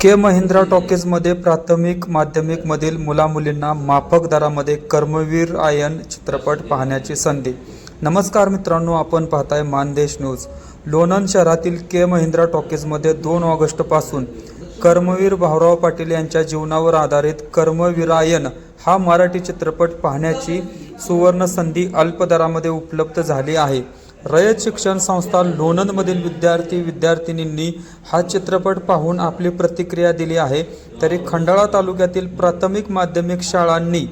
के महिंद्रा टॉकीजमध्ये प्राथमिक माध्यमिकमधील मुलामुलींना माफक दरामध्ये कर्मवीर आयन चित्रपट पाहण्याची संधी. नमस्कार मित्रांनो आपण पाहताय मानदेश न्यूज. लोणंद शहरातील के महिंद्रा टॉकीजमध्ये दोन ऑगस्टपासून कर्मवीर भाऊराव पाटील यांच्या जीवनावर आधारित कर्मवीरायन हा मराठी चित्रपट पाहण्याची सुवर्ण संधी अल्प दरामध्ये उपलब्ध झाली आहे. रयत शिक्षण संस्था लोणंदमधील विद्यार्थी विद्यार्थिनींनी हा चित्रपट पाहून आपली प्रतिक्रिया दिली आहे. तरी खंडाळा तालुक्यातील प्राथमिक माध्यमिक शाळांनी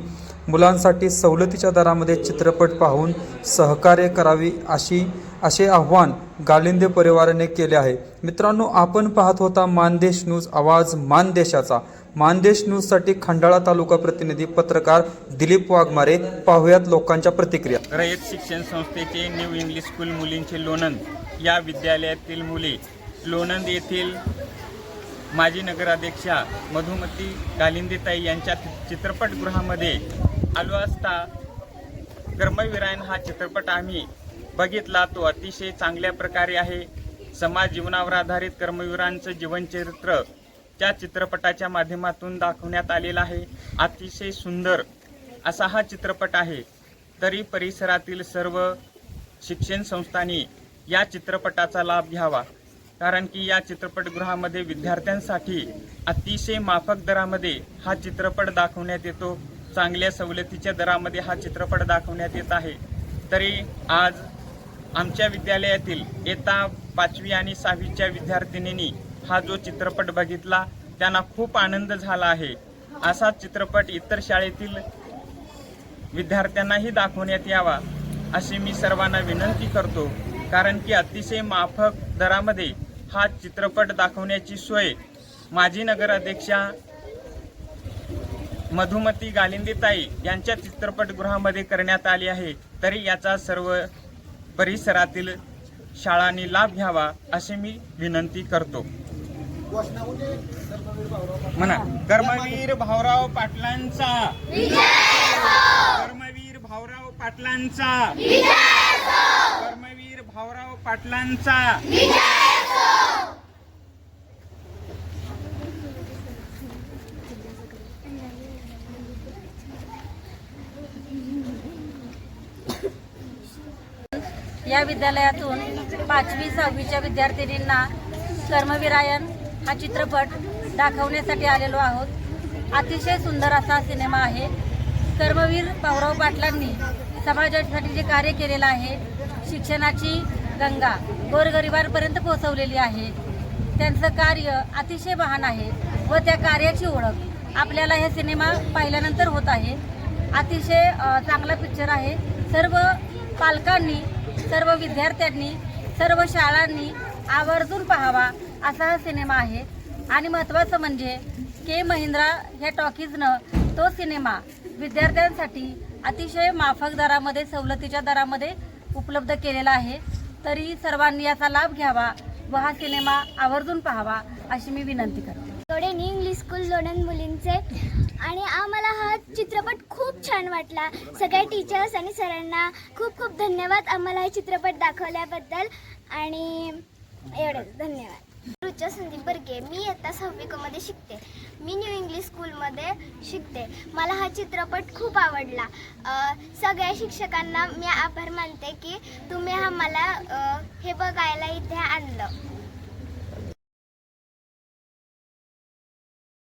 मुलांसाठी सवलतीच्या दरामध्ये चित्रपट पाहून सहकार्य करावी अशी असे आव्हान गालिंदे परिवाराने केले आहे. मित्रांनो आपण पाहत होता मानदेश न्यूज आवाज मानदेशाचा. मानदेश न्यूजसाठी खंडाळा तालुका प्रतिनिधी पत्रकार दिलीप वाघमारे पाहुयात लोकांच्या प्रतिक्रिया. रयत शिक्षण संस्थेचे न्यू इंग्लिश स्कूल मुलींचे लोणंद. या विद्यालयातील मुले लोणंद येथील माजी नगराध्यक्षा मधुमती गालिंदेताई यांच्या चित्रपटगृहामध्ये आलो असता कर्मवीरायण हा चित्रपट आम्ही बघितला. तो अतिशय चांगल्या प्रकारे आहे. समाज जीवनावर आधारित कर्मवीरांचं जीवनचरित्र त्या चित्रपटाच्या माध्यमातून दाखवण्यात आलेलं आहे. अतिशय सुंदर असा हा चित्रपट आहे. तरी परिसरातील सर्व शिक्षण संस्थांनी या चित्रपटाचा लाभ घ्यावा. कारण की या चित्रपटगृहामध्ये विद्यार्थ्यांसाठी अतिशय माफक दरामध्ये हा चित्रपट दाखवण्यात येतो. चांगल्या सवलतीच्या दरामध्ये हा चित्रपट दाखवण्यात येत आहे. तरी आज आमच्या विद्यालयातील येता पाचवी आणि सहावीच्या विद्यार्थिनींनी हा जो चित्रपट बघितला त्यांना खूप आनंद झाला आहे. असा चित्रपट इतर शाळेतील विद्यार्थ्यांनाही दाखवण्यात यावा अशी मी सर्वांना विनंती करतो. कारण की अतिशय माफक दरामध्ये हा चित्रपट दाखवण्याची सोय माजी नगराध्यक्षा मधुमती गालिंदेताई यांच्या चित्रपटगृहामध्ये करण्यात आली आहे. तरी याचा सर्व परिसरातील शाळांनी लाभ घ्यावा अशी मी विनंती करतो. म्हणा कर्मवीर भाऊराव पाटलांचा. कर्मवीर भाऊराव पाटलांचा. कर्मवीर भाऊराव पाटलांचा. या विद्यालयातून पाचवी सहावीच्या विद्यार्थिनींना कर्मवीरायन हा चित्रपट दाखवण्यासाठी आलेलो आहोत. अतिशय सुंदर असा सिनेमा आहे. कर्मवीर पावराव पाटलांनी समाजासाठी जे कार्य केलेलं आहे शिक्षणाची गंगा गोरगरिबांपर्यंत पोहोचवलेली आहे. त्यांचं कार्य अतिशय महान आहे व त्या कार्याची ओळख आपल्याला हे सिनेमा पाहिल्यानंतर होत आहे. अतिशय चांगला पिक्चर आहे. सर्व पालकांनी सर्व विद्यार्थ्यांनी सर्व शाळांनी आवर्जून पाहावा असा हा सिनेमा आहे. आणि महत्त्वाचं म्हणजे के महिंद्रा ह्या टॉकीजनं तो सिनेमा विद्यार्थ्यांसाठी अतिशय माफक दरामध्ये सवलतीच्या दरामध्ये उपलब्ध केलेला आहे. तरी सर्वांनी याचा लाभ घ्यावा व हा सिनेमा आवर्जून पाहावा अशी मी विनंती करते. थोडे इंग्लिश स्कूल लोणंद मुलींचे आणि आम्हाला हा चित्रपट खूप छान वाटला. सगळ्या टीचर्स आणि सरांना खूप खूप धन्यवाद आम्हाला हे चित्रपट दाखवल्याबद्दल. आणि एवढंच धन्यवाद. रुचा संदीप बर्गे मी इयत्ता सहावी शिकते. मी न्यू इंग्लिश स्कूलमध्ये शिकते. मला हा चित्रपट खूप आवडला. सगळ्या शिक्षकांना मी आभार मानते की तुम्ही हा मला हे बघायला इथे आणलं.